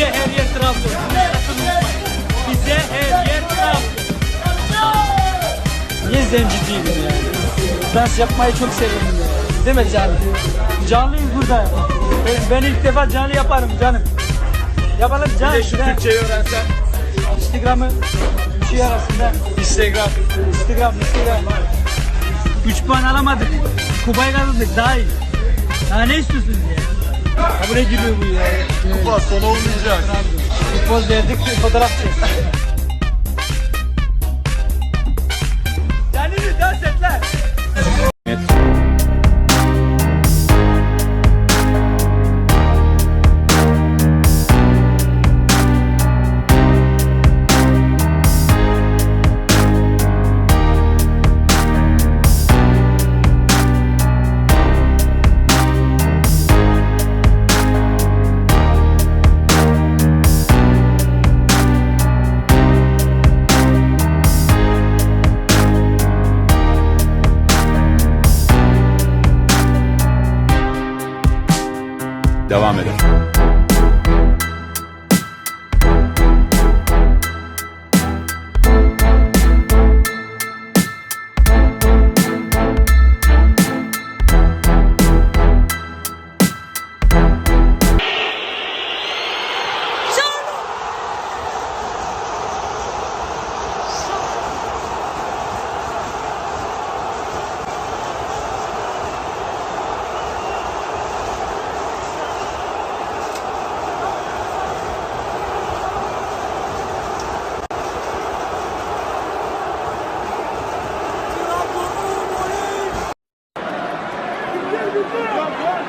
Bize her yer Trabzon. Bize her yer Trabzon. Niye zenci değilim yani? Dans yapmayı çok ya. Değil mi canım? Canlıyız burada. Ben, ben ilk defa canlı yaparım canım. Yapalım canım. Bir de şu Türkçeyi öğrensen. Instagram'ı bir şey arasında. Instagram. Instagram, Instagram. 3 puan alamadık. Kupayı kazandık daha iyi. Daha ne istiyorsunuz ya? Ya bu ne gülüyor bu ya? Kupa son olmayacak. Poz verdik fotoğraf çek. Kendini dans et lan. devam eder. Vamos!